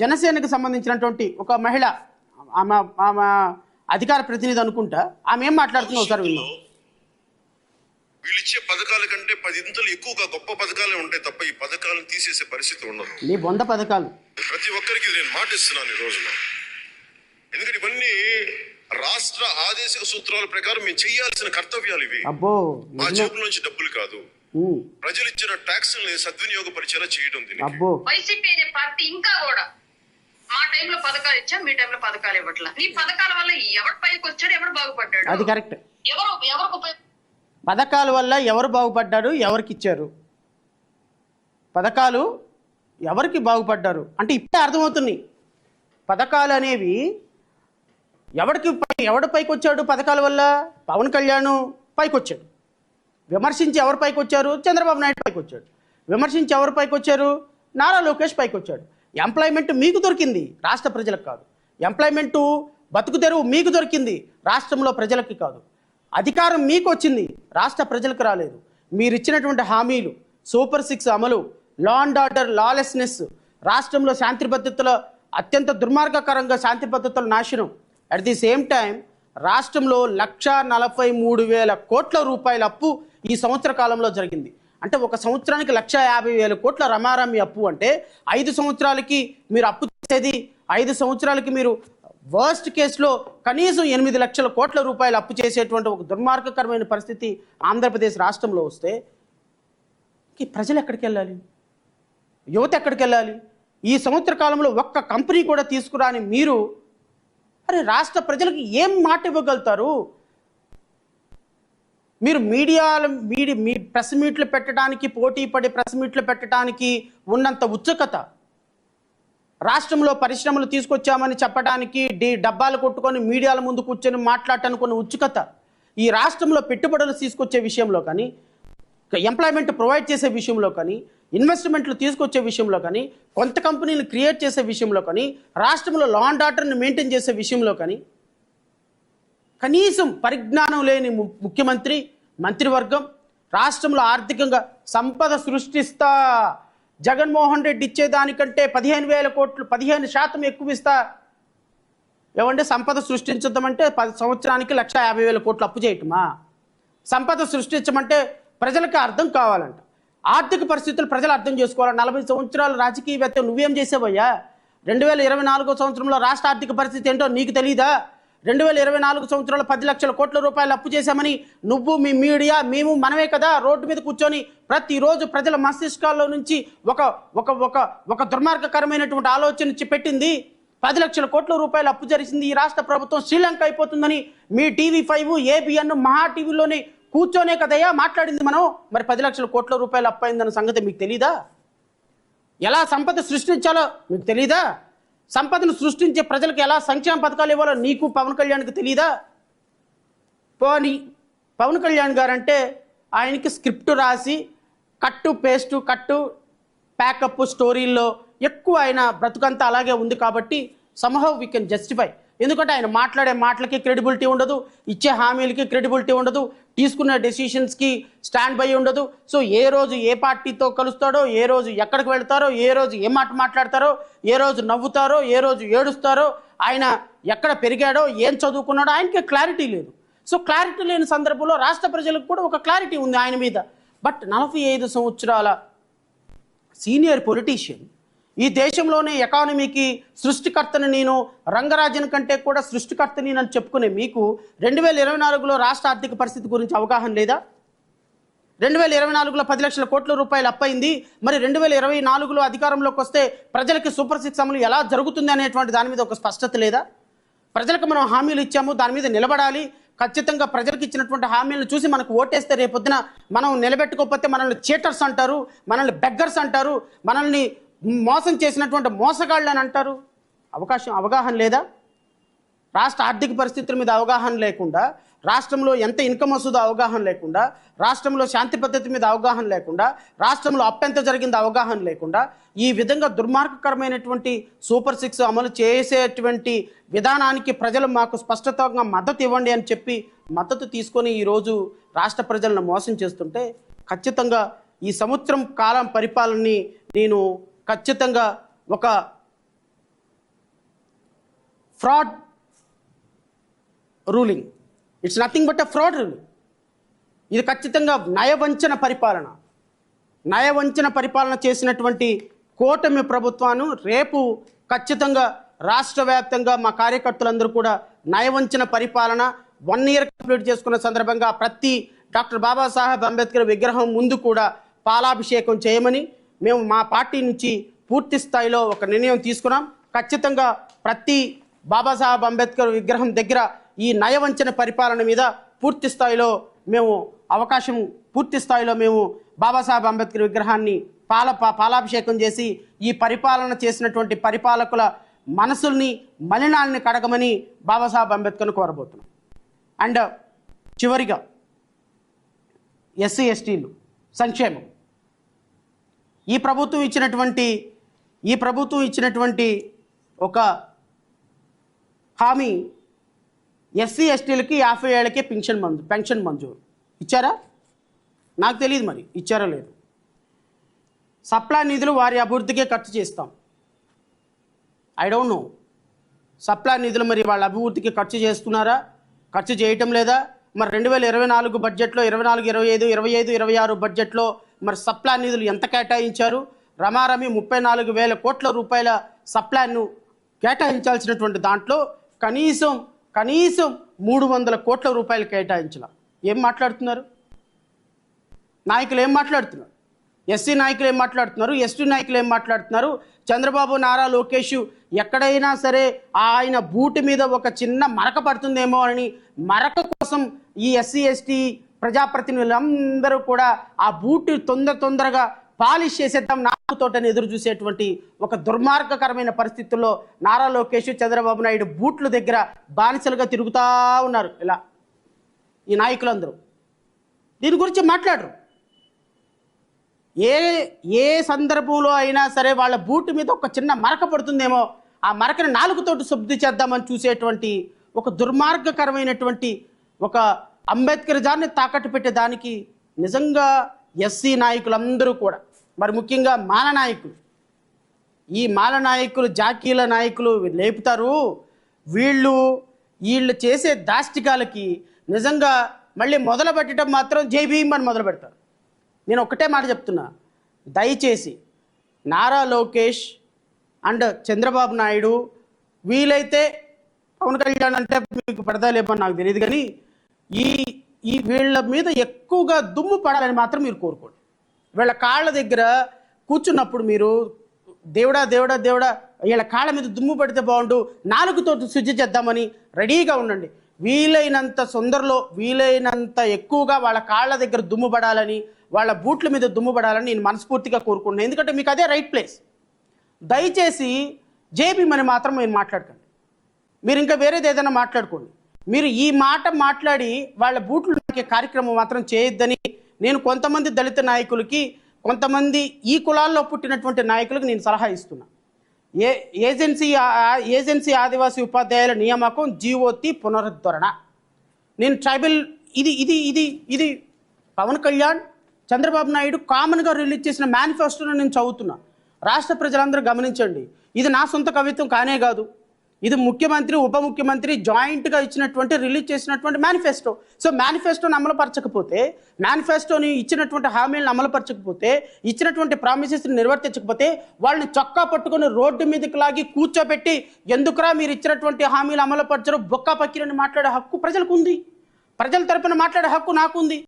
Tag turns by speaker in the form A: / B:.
A: జనసేనకు సంబంధించినటువంటి ఒక మహిళ ఆమె ఆమె అధికార ప్రతినిధి అనుకుంటా ఆమె ఏం మాట్లాడుతుందో ఒకసారి విన్నాం.
B: వీళ్ళు ఇచ్చే పథకాల కంటే పదింతలు ఎక్కువగా గొప్ప పథకాలే ఉంటాయి తప్ప ఈ పథకాలను తీసేసే పరిస్థితి ఉండదు.
A: నీ బొంద పథకాలు.
B: ప్రతి ఒక్కరికి నేను మాటిస్తున్నాను ఈ రోజున. ఎందుకంటే ఇవన్నీ రాష్ట్ర ఆదేశిక సూత్రాల ప్రకారం మేము చేయాల్సిన కర్తవ్యాలు ఇవి.
A: అబ్బో
B: మా నుంచి డబ్బులు కాదు. ప్రజలు ఇచ్చిన ట్యాక్సుల్ని సద్వినియోగపరిచేలా చేయడం
C: వైసీపీ అనే పార్టీ ఇంకా కూడా మా టైంలో పథకాలు ఇచ్చా మీ టైంలో పథకాలు ఇవ్వట్లా. నీ పథకాల వల్ల ఎవడు పైకి వచ్చాడు ఎవడు బాగుపడ్డాడు?
A: అది కరెక్ట్.
C: ఎవరు ఎవరికి
A: పథకాల వల్ల ఎవరు బాగుపడ్డారు ఎవరికి ఇచ్చారు? పథకాలు ఎవరికి బాగుపడ్డారు? అంటే ఇప్పుడే అర్థమవుతున్నాయి పథకాలు అనేవి ఎవడికి పై ఎవడు పైకి వచ్చాడు పథకాల వల్ల? పవన్ కళ్యాణ్ పైకి వచ్చాడు విమర్శించి ఎవరిపైకి వచ్చారు? చంద్రబాబు నాయుడు పైకి వచ్చాడు. విమర్శించి ఎవరిపైకి వచ్చారు? నారా లోకేష్ పైకి వచ్చాడు. ఎంప్లాయ్మెంట్ మీకు దొరికింది రాష్ట్ర ప్రజలకు కాదు. ఎంప్లాయ్మెంటు బతుకు తెరువు మీకు దొరికింది రాష్ట్రంలో ప్రజలకి కాదు. అధికారం మీకు వచ్చింది రాష్ట్ర ప్రజలకు రాలేదు. మీరు ఇచ్చినటువంటి హామీలు సూపర్ సిక్స్ అమలు లా అండ్ ఆర్డర్ లాలెస్నెస్ రాష్ట్రంలో శాంతి భద్రతల అత్యంత దుర్మార్గకరంగా శాంతి భద్రతల నాశనం. అట్ ది సేమ్ టైం రాష్ట్రంలో లక్ష నలభై మూడు వేల కోట్ల రూపాయల అప్పు ఈ సంవత్సర కాలంలో జరిగింది. అంటే ఒక సంవత్సరానికి లక్ష యాభై వేల కోట్ల రమారమి అప్పు అంటే ఐదు సంవత్సరాలకి మీరు అప్పు చేసేది ఐదు సంవత్సరాలకి మీరు వర్స్ట్ కేసులో కనీసం ఎనిమిది లక్షల కోట్ల రూపాయలు అప్పు చేసేటువంటి ఒక దుర్మార్గకరమైన పరిస్థితి ఆంధ్రప్రదేశ్ రాష్ట్రంలో వస్తే ప్రజలు ఎక్కడికి వెళ్ళాలి? యువత ఎక్కడికి వెళ్ళాలి? ఈ సంవత్సర కాలంలో ఒక్క కంపెనీ కూడా తీసుకురాని మీరు అరే రాష్ట్ర ప్రజలకు ఏం మాట ఇవ్వగలుగుతారు? మీరు మీడియా మీడియా మీ ప్రెస్ మీట్లు పెట్టడానికి పోటీ పడి ప్రెస్ మీట్లు పెట్టడానికి ఉన్నంత ఉత్సుకత రాష్ట్రంలో పరిశ్రమలు తీసుకొచ్చామని చెప్పడానికి డి డబ్బాలు కొట్టుకొని మీడియాల ముందు కూర్చొని మాట్లాడటానికి ఉత్సుకత ఈ రాష్ట్రంలో పెట్టుబడులు తీసుకొచ్చే విషయంలో కానీ ఎంప్లాయ్మెంట్ ప్రొవైడ్ చేసే విషయంలో కానీ ఇన్వెస్ట్మెంట్లు తీసుకొచ్చే విషయంలో కానీ కొంత కంపెనీలు క్రియేట్ చేసే విషయంలో కానీ రాష్ట్రంలో లా అండ్ ఆర్డర్ని మెయింటైన్ చేసే విషయంలో కానీ కనీసం పరిజ్ఞానం లేని ము- ముఖ్యమంత్రి మంత్రివర్గం రాష్ట్రంలో ఆర్థికంగా సంపద సృష్టిస్తా. జగన్మోహన్ రెడ్డి ఇచ్చేదానికంటే పదిహేను వేల కోట్లు పదిహేను శాతం ఎక్కువ ఇస్తా. ఏమంటే సంపద సృష్టించద్దామంటే పది సంవత్సరానికి లక్ష యాభై వేల కోట్లు అప్పు చేయటమా? సంపద సృష్టించమంటే ప్రజలకు అర్థం కావాలంట. ఆర్థిక పరిస్థితులు ప్రజలు అర్థం చేసుకోవాలి? నలభై సంవత్సరాలు రాజకీయవేత్త నువ్వేం చేసావయ్యా? రెండు వేల ఇరవై నాలుగో సంవత్సరంలో రాష్ట్ర ఆర్థిక పరిస్థితి ఏంటో నీకు తెలీదా? రెండు వేల ఇరవై నాలుగు సంవత్సరాలు పది లక్షల కోట్ల రూపాయలు అప్పు చేశామని నువ్వు మీ మీడియా మేము మనమే కదా రోడ్డు మీద కూర్చొని ప్రతిరోజు ప్రజల మస్తిష్కాల్లో నుంచి ఒక ఒక ఒక ఒక దుర్మార్గకరమైనటువంటి ఆలోచన పెట్టింది. పది లక్షల కోట్ల రూపాయలు అప్పు జరిగింది ఈ రాష్ట్ర ప్రభుత్వం శ్రీలంక అయిపోతుందని మీ టీవీ ఫైవ్ ఏబిఎన్ మహా టీవీలోని కూర్చోనే కదయ్యా మాట్లాడింది మనం. మరి పది లక్షల కోట్ల రూపాయలు అప్పు అయిందన్న సంగతి మీకు తెలీదా? ఎలా సంపద సృష్టించాలో మీకు తెలీదా? సంపదను సృష్టించే ప్రజలకు ఎలా సంక్షేమ పథకాలు ఇవ్వాలో నీకు పవన్ కళ్యాణ్కి తెలీదా? పోనీ పవన్ కళ్యాణ్ గారంటే ఆయనకి స్క్రిప్ట్ రాసి కట్టు పేస్టు కట్టు ప్యాకప్ స్టోరీల్లో ఎక్కువ ఆయన బ్రతుకంతా అలాగే ఉంది కాబట్టి సమహౌ వీ కెన్ జస్టిఫై ఎందుకంటే ఆయన మాట్లాడే మాటలకి క్రెడిబిలిటీ ఉండదు ఇచ్చే హామీలకి క్రెడిబిలిటీ ఉండదు తీసుకున్న డెసిషన్స్కి స్టాండ్ బై ఉండదు. సో ఏ రోజు ఏ పార్టీతో కలుస్తాడో ఏ రోజు ఎక్కడికి వెళ్తారో ఏ రోజు ఏ మాట మాట్లాడతారో ఏ రోజు నవ్వుతారో ఏ రోజు ఏడుస్తారో ఆయన ఎక్కడ పెరిగాడో ఏం చదువుకున్నాడో ఆయనకి క్లారిటీ లేదు. సో క్లారిటీ లేని సందర్భంలో రాష్ట్ర ప్రజలకు కూడా ఒక క్లారిటీ ఉంది ఆయన మీద. బట్ నలభై ఐదు సంవత్సరాల సీనియర్ పొలిటీషియన్ ఈ దేశంలోనే ఎకానమీకి సృష్టికర్తని నేను రంగరాజన్ కంటే కూడా సృష్టికర్తని అని చెప్పుకునే మీకు రెండు వేల ఇరవై నాలుగులో రాష్ట్ర ఆర్థిక పరిస్థితి గురించి అవగాహన లేదా? రెండు వేల ఇరవై నాలుగులో పది లక్షల కోట్ల రూపాయలు అప్పయింది. మరి రెండు వేల ఇరవై నాలుగులో అధికారంలోకి వస్తే ప్రజలకి సూపర్ సిక్స్ అమలు ఎలా జరుగుతుంది అనేటువంటి దాని మీద ఒక స్పష్టత లేదా? ప్రజలకు మనం హామీలు ఇచ్చాము దాని మీద నిలబడాలి. ఖచ్చితంగా ప్రజలకు ఇచ్చినటువంటి హామీలను చూసి మనకు ఓటేస్తే రేపొద్దున మనం నిలబెట్టుకోకపోతే మనల్ని చీటర్స్ అంటారు మనల్ని బెగ్గర్స్ అంటారు మనల్ని మోసం చేసినటువంటి మోసగాళ్ళు అని అంటారు. అవకాశం అవగాహన లేదా? రాష్ట్ర ఆర్థిక పరిస్థితుల మీద అవగాహన లేకుండా రాష్ట్రంలో ఎంత ఇన్కమ్ వస్తుందో అవగాహన లేకుండా రాష్ట్రంలో శాంతి పద్ధతి మీద అవగాహన లేకుండా రాష్ట్రంలో అప్పెంత జరిగిందో అవగాహన లేకుండా ఈ విధంగా దుర్మార్గకరమైనటువంటి సూపర్ సిక్స్ అమలు చేసేటువంటి విధానానికి ప్రజలు మాకు స్పష్టతంగా మద్దతు ఇవ్వండి అని చెప్పి మద్దతు తీసుకొని ఈరోజు రాష్ట్ర ప్రజలను మోసం చేస్తుంటే ఖచ్చితంగా ఈ సంవత్సరం కాలం పరిపాలనని నేను ఖచ్చితంగా ఒక fraud ruling. It's nothing but a fraud ruling ఇది ఖచ్చితంగా నయవంచన పరిపాలన. నయవంచన పరిపాలన చేసినటువంటి కూటమి ప్రభుత్వాన్ని రేపు ఖచ్చితంగా రాష్ట్ర వ్యాప్తంగా మా కార్యకర్తలందరూ కూడా నయవంచన పరిపాలన వన్ ఇయర్ కంప్లీట్ చేసుకున్న సందర్భంగా ప్రతి డాక్టర్ బాబాసాహెబ్ అంబేద్కర్ విగ్రహం ముందు కూడా పాలాభిషేకం చేయమని మేము మా పార్టీ నుంచి పూర్తి స్థాయిలో ఒక నిర్ణయం తీసుకున్నాం. ఖచ్చితంగా ప్రతి బాబాసాహెబ్ అంబేద్కర్ విగ్రహం దగ్గర ఈ నయవంచన పరిపాలన మీద పూర్తి స్థాయిలో మేము అవకాశం పూర్తి స్థాయిలో మేము బాబాసాహెబ్ అంబేద్కర్ విగ్రహాన్ని పాల పాలాభిషేకం చేసి ఈ పరిపాలన చేసినటువంటి పరిపాలకుల మనసుల్ని మలినాల్ని కడగమని బాబాసాహెబ్ అంబేద్కర్ను కోరబోతున్నాం. అండ్ చివరిగా ఎస్సీ ఎస్టీలు సంక్షేమం. ఈ ప్రభుత్వం ఇచ్చినటువంటి ఈ ప్రభుత్వం ఇచ్చినటువంటి ఒక హామీ ఎస్సీ ఎస్టీలకి యాభై ఏళ్ళకే పెన్షన్ మంజూ పెన్షన్ మంజూరు. ఇచ్చారా? నాకు తెలియదు మరి ఇచ్చారా లేదు. సప్లా నిధులు వారి అభివృద్ధికే ఖర్చు చేస్తాం. ఐ డోంట్ నో సప్లా నిధులు మరి వాళ్ళ అభివృద్ధికి ఖర్చు చేస్తున్నారా? ఖర్చు చేయటం లేదా? మరి రెండు వేల ఇరవై నాలుగు బడ్జెట్లో ఇరవై నాలుగు ఇరవై ఐదు ఇరవై ఐదు ఇరవై ఆరు బడ్జెట్లో మరి సప్లా నిధులు ఎంత కేటాయించారు? రమారమి ముప్పై నాలుగు వేల కోట్ల రూపాయల సప్లాను కేటాయించాల్సినటువంటి దాంట్లో కనీసం కనీసం మూడు వందల కోట్ల రూపాయలు కేటాయించాల. ఏం మాట్లాడుతున్నారు? నాయకులు ఏం మాట్లాడుతున్నారు? ఎస్సీ నాయకులు ఏం మాట్లాడుతున్నారు? ఎస్టీ నాయకులు ఏం మాట్లాడుతున్నారు? చంద్రబాబు నారా లోకేష్ ఎక్కడైనా సరే ఆయన బూటు మీద ఒక చిన్న మరక పడుతుందేమో అని మరక కోసం ఈ ఎస్సీ ఎస్టీ ప్రజాప్రతినిధులందరూ కూడా ఆ బూటు తొందర తొందరగా పాలిష్ చేసేద్దాం నాకుతోటని ఎదురు చూసేటువంటి ఒక దుర్మార్గకరమైన పరిస్థితుల్లో నారా లోకేష్ చంద్రబాబు నాయుడు బూట్ల దగ్గర బానిసలుగా తిరుగుతూ ఉన్నారు. ఇలా ఈ నాయకులందరూ. దీని గురించి మాట్లాడరు. ఏ ఏ సందర్భంలో అయినా సరే వాళ్ళ బూట్ మీద ఒక చిన్న మరక పడుతుందేమో ఆ మరకని నాలుగుతోటి శుద్ధి చేద్దామని చూసేటువంటి ఒక దుర్మార్గకరమైనటువంటి ఒక అంబేద్కర్ జార్ని తాకట్టు పెట్టేదానికి నిజంగా ఎస్సీ నాయకులందరూ కూడా మరి ముఖ్యంగా మాల నాయకులు. ఈ మాల నాయకులు జాకీల నాయకులు లేపుతారు. వీళ్ళు వీళ్ళు చేసే దాష్టికాలకి నిజంగా మళ్ళీ మొదలు పెట్టడం మాత్రం జై అని మొదలు పెడతారు. నేను ఒకటే మాట చెప్తున్నా. దయచేసి నారా లోకేష్ అండ్ చంద్రబాబు నాయుడు వీలైతే పవన్ కళ్యాణ్ అంటే మీకు పెడతాలేమో నాకు తెలియదు కానీ ఈ ఈ వీళ్ళ మీద ఎక్కువగా దుమ్ము పడాలని మాత్రం మీరు కోరుకోండి. వీళ్ళ కాళ్ళ దగ్గర కూర్చున్నప్పుడు మీరు దేవుడా దేవుడా దేవుడా వీళ్ళ కాళ్ళ మీద దుమ్ము పడితే బాగుండు నాలుగుతో శుద్ధి చేద్దామని రెడీగా ఉండండి. వీలైనంత సొందరలో వీలైనంత ఎక్కువగా వాళ్ళ కాళ్ళ దగ్గర దుమ్ము పడాలని వాళ్ళ బూట్ల మీద దుమ్ము పడాలని నేను మనస్ఫూర్తిగా కోరుకుంటున్నాను ఎందుకంటే మీకు అదే రైట్ ప్లేస్ దయచేసి జేబీ మని మాత్రం మీరు మాట్లాడకండి. మీరు ఇంకా వేరేది ఏదైనా మాట్లాడుకోండి. మీరు ఈ మాట మాట్లాడి వాళ్ళ బూట్లు నాకే కార్యక్రమం మాత్రం చేయొద్దని నేను కొంతమంది దళిత నాయకులకి కొంతమంది ఈ కులాల్లో పుట్టినటువంటి నాయకులకు నేను సలహా ఇస్తున్నా. ఏ ఏజెన్సీ ఏజెన్సీ ఆదివాసీ ఉపాధ్యాయుల నియామకం జీవోతి పునరుద్ధరణ. నేను ట్రైబల్ ఇది ఇది ఇది ఇది పవన్ కళ్యాణ్ చంద్రబాబు నాయుడు కామన్గా రిలీజ్ చేసిన మేనిఫెస్టోను నేను చదువుతున్నా. రాష్ట్ర ప్రజలందరూ గమనించండి. ఇది నా సొంత కవిత్వం కానే కాదు. ఇది ముఖ్యమంత్రి ఉప ముఖ్యమంత్రి జాయింట్గా ఇచ్చినటువంటి రిలీజ్ చేసినటువంటి మేనిఫెస్టో సో మేనిఫెస్టోని అమలుపరచకపోతే మేనిఫెస్టోని ఇచ్చినటువంటి హామీలను అమలుపరచకపోతే ఇచ్చినటువంటి ప్రామిసెస్ని నిర్వర్తించకపోతే వాళ్ళని చొక్కా పట్టుకొని రోడ్డు మీదకి లాగి కూర్చోబెట్టి ఎందుకురా మీరు ఇచ్చినటువంటి హామీలు అమలుపరచరు? బొక్కా పక్కిరని మాట్లాడే హక్కు ప్రజలకు ఉంది. ప్రజల తరపున మాట్లాడే హక్కు నాకుంది